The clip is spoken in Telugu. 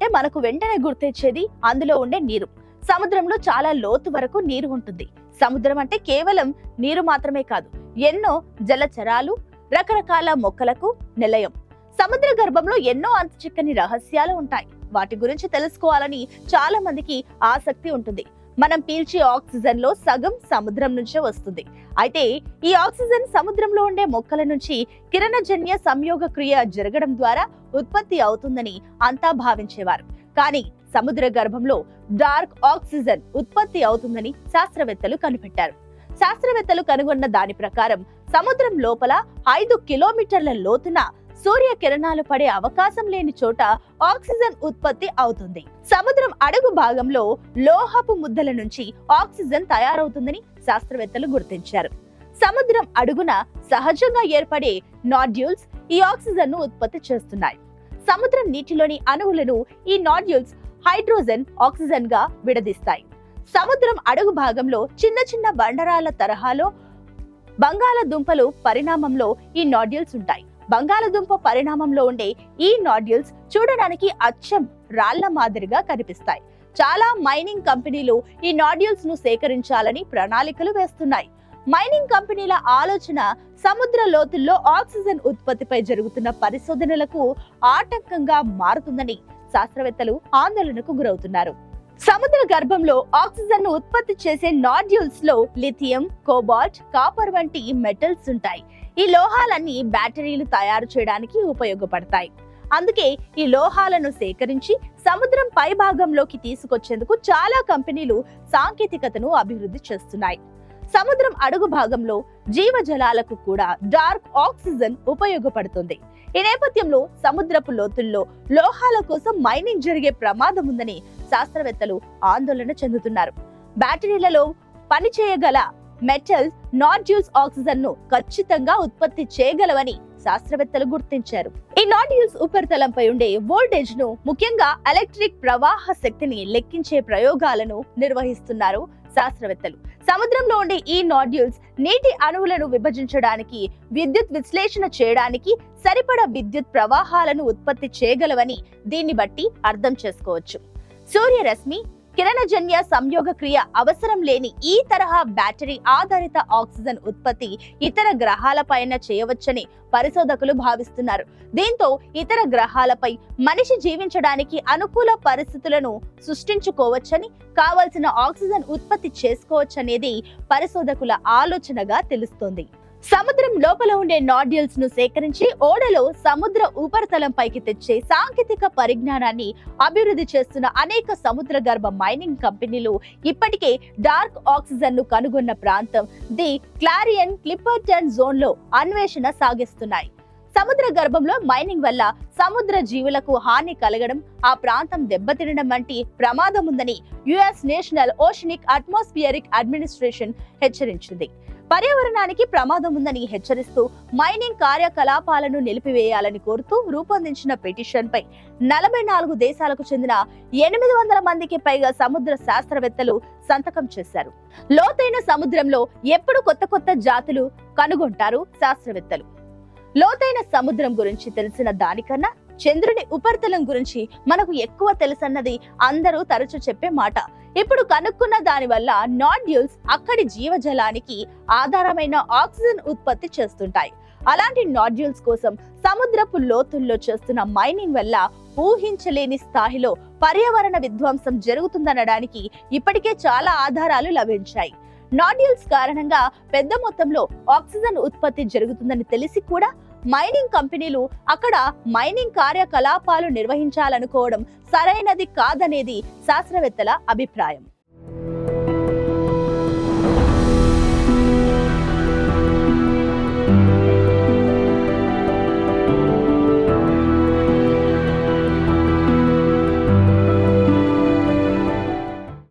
అంటే మనకు వెంటనే గుర్తొచ్చేది అందులో ఉండే నీరు. సముద్రంలో చాలా లోతు వరకు నీరు ఉంటుంది. సముద్రం అంటే కేవలం నీరు మాత్రమే కాదు ఎన్నో జలచరాలు రకరకాల మొక్కలకు నిలయం. సముద్ర గర్భంలో ఎన్నో అంత చిక్కని రహస్యాలు ఉంటాయి. వాటి గురించి తెలుసుకోవాలని చాలా మందికి ఆసక్తి ఉంటుంది. మనం పీల్చే ఆక్సిజన్లో సగం సముద్రం నుంచే వస్తుంది. అయితే ఈ ఆక్సిజన్ సముద్రంలో ఉండే మొక్కల నుంచి కిరణజన్య సంయోగ క్రియ జరగడం ద్వారా ఉత్పత్తి అవుతుందని అంతా భావించేవారు. కానీ సముద్ర గర్భంలో డార్క్ ఆక్సిజన్ ఉత్పత్తి అవుతుందని శాస్త్రవేత్తలు కనిపెట్టారు. శాస్త్రవేత్తలు కనుగొన్న దాని ప్రకారం సముద్రం లోపల ఐదు కిలోమీటర్ల లోతున సూర్య కిరణాలు పడే అవకాశం లేని చోట ఆక్సిజన్ ఉత్పత్తి అవుతుంది. సముద్రం అడుగు భాగంలో లోహపు ముద్దల నుంచి ఆక్సిజన్ తయారవుతుందని శాస్త్రవేత్తలు గుర్తించారు. సముద్రం అడుగున సహజంగా ఏర్పడే నాడ్యూల్స్ ఈ ఆక్సిజన్ను ఉత్పత్తి చేస్తున్నాయి. సముద్రం నీటిలోని అణువులను ఈ నాడ్యూల్స్ హైడ్రోజన్ ఆక్సిజన్గా విడదీస్తాయి. సముద్రం అడుగు భాగంలో చిన్న చిన్న బండరాల తరహాలో బంగాళదుంపలు పరిణామంలో ఈ నాడ్యూల్స్ ఉంటాయి. బంగాళదుంప పరిణామంలో ఉండే ఈ నాడ్యూల్స్ చూడడానికి అచ్చం రాళ్ళ మాదిరిగా కనిపిస్తాయి. చాలా మైనింగ్ కంపెనీలు ఈ నాడ్యూల్స్ను సేకరించాలని ప్రణాళికలు వేస్తున్నాయి. మైనింగ్ కంపెనీల ఆలోచన సముద్ర లోతుల్లో ఆక్సిజన్ ఉత్పత్తిపై జరుగుతున్న పరిశోధనలకు ఆటంకంగా మారుతుందని శాస్త్రవేత్తలు ఆందోళనకు గురవుతున్నారు. సముద్ర గర్భంలో ఆక్సిజన్ ఉత్పత్తి చేసే నాడ్యూల్స్లో లిథియం కోబాల్ట్ కాపర్ వంటి మెటల్స్ ఉంటాయి. ఈ లోహాలన్నీ బ్యాటరీలు తయారు చేయడానికి ఉపయోగపడతాయి. అందుకే ఈ లోహాలను సేకరించి సముద్రం పై భాగంలోకి తీసుకొచ్చేందుకు చాలా కంపెనీలు సాంకేతికతను అభివృద్ధి చేస్తున్నాయి. సముద్రం అడుగు భాగంలో జీవజలాలకు కూడా డార్క్ ఆక్సిజన్ ఉపయోగపడుతుంది. ఈ నేపథ్యంలో సముద్రపు లోతుల్లో లోహాల కోసం మైనింగ్ జరిగే ప్రమాదం ఉందని శాస్త్రవేత్తలు ఆందోళన చెందుతున్నారు. బ్యాటరీలలో పనిచేయగల మెటల్స్ నాడ్యూల్స్ ఆక్సిజన్ను ఖచ్చితంగా ఉత్పత్తి చేయగలవని శాస్త్రవేత్తలు గుర్తించారు. ఈ నాడ్యూల్స్ ఉపరితలంపై ఉండే వోల్టేజ్ను ముఖ్యంగా ఎలక్ట్రిక్ ప్రవాహ శక్తిని లెక్కించే ప్రయోగాలను నిర్వహిస్తున్నారు శాస్త్రవేత్తలు. సముద్రంలో ఉండే ఈ నాడ్యూల్స్ నీటి అణువులను విభజించడానికి విద్యుత్ విశ్లేషణ చేయడానికి సరిపడా విద్యుత్ ప్రవాహాలను ఉత్పత్తి చేయగలవని దీన్ని బట్టి అర్థం చేసుకోవచ్చు. సూర్యరశ్మి కిరణజన్య సంయోగ క్రియ అవసరం లేని ఈ తరహా బ్యాటరీ ఆధారిత ఆక్సిజన్ ఉత్పత్తి ఇతర గ్రహాలపైన చేయవచ్చని పరిశోధకులు భావిస్తున్నారు. దీంతో ఇతర గ్రహాలపై మనిషి జీవించడానికి అనుకూల పరిస్థితులను సృష్టించుకోవచ్చని కావలసిన ఆక్సిజన్ ఉత్పత్తి చేసుకోవచ్చనేది పరిశోధకుల ఆలోచనగా తెలుస్తోంది. సముద్రం లోపల ఉండే నాడ్యూల్స్ను సేకరించి ఓడలో సముద్ర ఉపరితలంపైకి తెచ్చే సాంకేతిక పరిజ్ఞానాన్ని అభివృద్ధి చేస్తున్న అనేక సముద్ర గర్భ మైనింగ్ కంపెనీలు ఇప్పటికే డార్క్ ఆక్సిజన్ను కనుగొన్న ప్రాంతం. ది క్లారియన్ క్లిపర్టన్ జోన్లో అన్వేషణ సాగిస్తున్నాయి. సముద్ర గర్భంలో మైనింగ్ వల్ల సముద్ర జీవులకు హాని కలగడం ఆ ప్రాంతం దెబ్బతినడం వంటి ప్రమాదం ఉందని US National Oceanic Atmospheric Administration హెచ్చరించింది. పర్యావరణానికి ప్రమాదం ఉందని హెచ్చరిస్తూ మైనింగ్ కార్యకలాపాలను నిలిపివేయాలని కోరుతూ రూపొందించిన పిటిషన్ పై నలభై నాలుగు దేశాలకు చెందిన ఎనిమిది వందల మందికి పైగా సముద్ర శాస్త్రవేత్తలు సంతకం చేశారు. లోతైన సముద్రంలో ఎప్పుడు కొత్త కొత్త జాతులు కనుగొంటారు శాస్త్రవేత్తలు. లోతైన సముద్రం గురించి తెలిసిన దానికన్నా చంద్రుని ఉపరితలం గురించి మనకు ఎక్కువ తెలుసన్నది అందరూ తరచు చెప్పే మాట. ఇప్పుడు కనుక్కున్న దాని వల్ల నాడ్యూల్స్ అక్కడి జీవజలానికి ఆధారమైన ఆక్సిజన్ ఉత్పత్తి చేస్తుంటాయి. అలాంటి నాడ్యూల్స్ కోసం సముద్రపు లోతుల్లో చేస్తున్న మైనింగ్ వల్ల ఊహించలేని స్థాయిలో పర్యావరణ విధ్వంసం జరుగుతుందనడానికి ఇప్పటికే చాలా ఆధారాలు లభించాయి. నాడ్యూల్స్ కారణంగా పెద్ద మొత్తంలో ఆక్సిజన్ ఉత్పత్తి జరుగుతుందని తెలిసి కూడా మైనింగ్ కంపెనీలు అక్కడ మైనింగ్ కార్యకలాపాలు నిర్వహించాలనుకోవడం సరైనది కాదనేది శాస్త్రవేత్తల అభిప్రాయం.